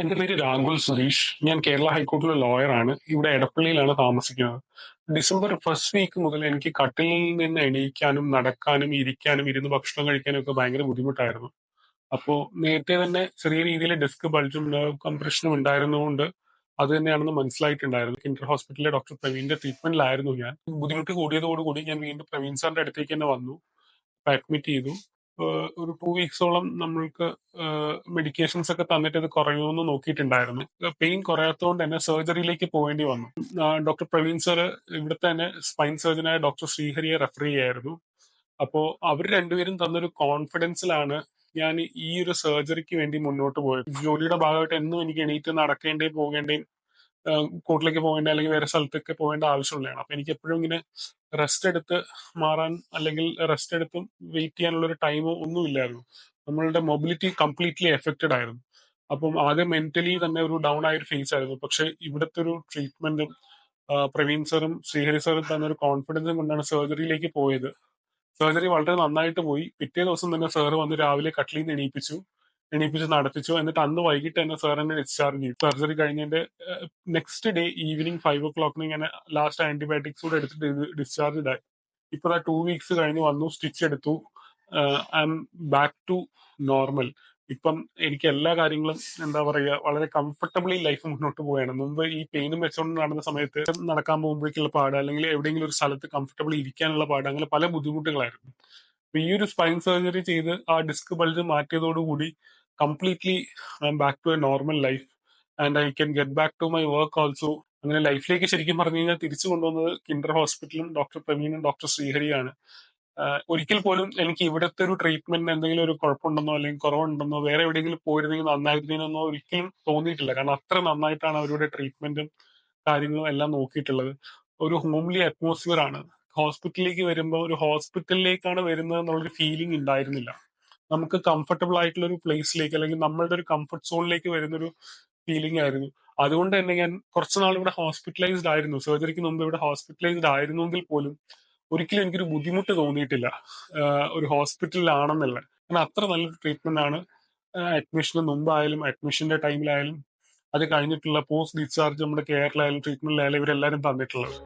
എന്റെ പേര് രാഹുൽ സുരേഷ്. ഞാൻ കേരള ഹൈക്കോർട്ടിലെ ലോയറാണ് ഇവിടെ എടപ്പള്ളിയിലാണ് താമസിക്കുന്നത്. ഡിസംബർ ഫസ്റ്റ് വീക്ക് മുതൽ എനിക്ക് കട്ടിലിൽ നിന്ന് എണീക്കാനും നടക്കാനും ഇരിക്കാനും ഇരുന്ന് ഭക്ഷണം കഴിക്കാനും ഒക്കെ ഭയങ്കര ബുദ്ധിമുട്ടായിരുന്നു. അപ്പോൾ നേരത്തെ തന്നെ ചെറിയ രീതിയിൽ ഡിസ്ക് ബൾജും കംപ്രഷനും ഉണ്ടായിരുന്നുകൊണ്ട് അത് തന്നെയാണെന്ന് മനസ്സിലായിട്ടുണ്ടായിരുന്നു. ഇന്റർ ഹോസ്പിറ്റലിലെ ഡോക്ടർ പ്രവീണിന്റെ ട്രീറ്റ്മെന്റിലായിരുന്നു ഞാൻ. ബുദ്ധിമുട്ട് കൂടിയതോടുകൂടി ഞാൻ വീണ്ടും പ്രവീൺ സാറിന്റെ അടുത്തേക്ക് തന്നെ വന്നു. അഡ്മിറ്റ് ചെയ്തു. ഒരു ടു വീക്സോളം നമ്മൾക്ക് മെഡിക്കേഷൻസ് ഒക്കെ തന്നിട്ട് ഇത് കുറയുമെന്ന് നോക്കിയിട്ടുണ്ടായിരുന്നു. പെയിൻ കുറയാത്തതുകൊണ്ട് തന്നെ സർജറിയിലേക്ക് പോകേണ്ടി വന്നു. ഡോക്ടർ പ്രവീൺ സർ ഇവിടുത്തെ തന്നെ സ്പൈൻ സർജനായ ഡോക്ടർ ശ്രീഹരിയെ റെഫർ ചെയ്യായിരുന്നു. അപ്പോൾ അവർ രണ്ടുപേരും തന്നൊരു കോൺഫിഡൻസിലാണ് ഞാൻ ഈ ഒരു സർജറിക്ക് വേണ്ടി മുന്നോട്ട് പോയത്. ജോലിയുടെ ഭാഗമായിട്ട് എന്നും എനിക്ക് എണീറ്റ് നടക്കേണ്ടേയും പോകേണ്ടയും കോർട്ടിലേക്ക് പോകേണ്ട അല്ലെങ്കിൽ വേറെ സ്ഥലത്തൊക്കെ പോകേണ്ട ആവശ്യമുള്ളതാണ്. അപ്പൊ എനിക്ക് എപ്പോഴും ഇങ്ങനെ റെസ്റ്റ് എടുത്ത് മാറാൻ അല്ലെങ്കിൽ റെസ്റ്റ് എടുത്ത് വെയിറ്റ് ചെയ്യാനുള്ള ഒരു ടൈമോ ഒന്നും ഇല്ലായിരുന്നു. നമ്മളുടെ മൊബിലിറ്റി കംപ്ലീറ്റ്ലി എഫക്റ്റഡ് ആയിരുന്നു. അപ്പം ആദ്യം മെന്റലി തന്നെ ഒരു ഡൗൺ ആയ ഒരു ഫേസ് ആയിരുന്നു. പക്ഷെ ഇവിടുത്തെ ഒരു ട്രീറ്റ്മെന്റും പ്രവീൺ സാറും ശ്രീഹരി സാറും തന്നെ ഒരു കോൺഫിഡൻസും കൊണ്ടാണ് സർജറിയിലേക്ക് പോയത്. സർജറി വളരെ നന്നായിട്ട് പോയി. പിറ്റേ ദിവസം തന്നെ സാറ് വന്ന് രാവിലെ കട്ടിലിൽ നിന്ന് എണീപ്പിച്ചു. എണീപ്പിച്ച് നടത്തിച്ചു. എന്നിട്ട് അന്ന് വൈകിട്ട് തന്നെ സാർ എന്നെ ഡിസ്ചാർജ് ചെയ്തു. സർജറി കഴിഞ്ഞതിന്റെ നെക്സ്റ്റ് ഡേ ഈവനിങ് ഫൈവ് ഓ ക്ലോക്കിന് ഇങ്ങനെ ലാസ്റ്റ് ആന്റിബയോട്ടിക്സ് കൂടെ എടുത്തിട്ട് ഡിസ്ചാർജ് ആയി ഇപ്പൊ ടു വീക്സ് കഴിഞ്ഞ് വന്നു സ്റ്റിച്ച് എടുത്തു. I'm back to normal ഇപ്പം എനിക്ക് എല്ലാ കാര്യങ്ങളും എന്താ പറയുക വളരെ കംഫർട്ടബിളി ലൈഫ് മുന്നോട്ട് പോവുകയാണ്. മുമ്പ് ഈ പെയിനും വെച്ചുകൊണ്ട് നടന്ന സമയത്ത് നടക്കാൻ പോകുമ്പോഴേക്കുള്ള പാട് അല്ലെങ്കിൽ എവിടെയെങ്കിലും ഒരു സ്ഥലത്ത് കംഫർട്ടബിൾ ഇരിക്കാനുള്ള പാട് അങ്ങനെ പല ബുദ്ധിമുട്ടുകളായിരുന്നു. ഈ ഒരു സ്പൈൻ സർജറി ചെയ്ത് ആ disc bulge മാറ്റിയതോടുകൂടി completely I'm back to a normal life and I can get back to my work also അങ്ങനെ ലൈഫിലേക്ക് ശരിക്കും പറഞ്ഞു കഴിഞ്ഞാൽ തിരിച്ചു കൊണ്ടുവന്നത് കിൻഡർ ഹോസ്പിറ്റലും ഡോക്ടർ പ്രവീണും ഡോക്ടർ ശ്രീഹരിയാണ്. ഒരിക്കൽ പോലും എനിക്ക് ഇവിടുത്തെ ഒരു ട്രീറ്റ്മെന്റിന് എന്തെങ്കിലും ഒരു കുഴപ്പമുണ്ടെന്നോ അല്ലെങ്കിൽ കുറവുണ്ടെന്നോ വേറെ എവിടെയെങ്കിലും പോയിരുന്നെങ്കിൽ നന്നായിരുന്നോ ഒരിക്കലും തോന്നിയിട്ടില്ല. കാരണം അത്ര നന്നായിട്ടാണ് അവരുടെ ട്രീറ്റ്മെന്റും കാര്യങ്ങളും എല്ലാം നോക്കിയിട്ടുള്ളത്. ഒരു ഹോംലി അറ്റ്മോസ്ഫിയർ ആണ്. ഹോസ്പിറ്റലിലേക്ക് വരുമ്പോൾ ഒരു ഹോസ്പിറ്റലിലേക്കാണ് വരുന്നത് എന്നുള്ളൊരു ഫീലിംഗ് ഉണ്ടായിരുന്നില്ല. നമുക്ക് കംഫർട്ടബിൾ ആയിട്ടുള്ള ഒരു പ്ലേസിലേക്ക് അല്ലെങ്കിൽ നമ്മളുടെ ഒരു കംഫർട്ട് സോണിലേക്ക് വരുന്നൊരു ഫീലിംഗ് ആയിരുന്നു. അതുകൊണ്ട് തന്നെ ഞാൻ കുറച്ച് നാൾ ഇവിടെ ഹോസ്പിറ്റലൈസ്ഡ് ആയിരുന്നു. സർജറിക്ക് മുമ്പ് ഇവിടെ ഹോസ്പിറ്റലൈസ്ഡ് ആയിരുന്നെങ്കിൽ പോലും ഒരിക്കലും എനിക്കൊരു ബുദ്ധിമുട്ട് തോന്നിയിട്ടില്ല. ഒരു ഹോസ്പിറ്റലിലാണെന്നുള്ള കാരണം അത്ര നല്ലൊരു ട്രീറ്റ്മെന്റ് ആണ് അഡ്മിഷന് മുമ്പായാലും അഡ്മിഷന്റെ ടൈമിലായാലും അത് കഴിഞ്ഞിട്ടുള്ള പോസ്റ്റ് ഡിസ്ചാർജ് നമ്മുടെ കെയറിലായാലും ട്രീറ്റ്മെന്റിലായാലും ഇവരെല്ലാവരും തന്നിട്ടുള്ളത്.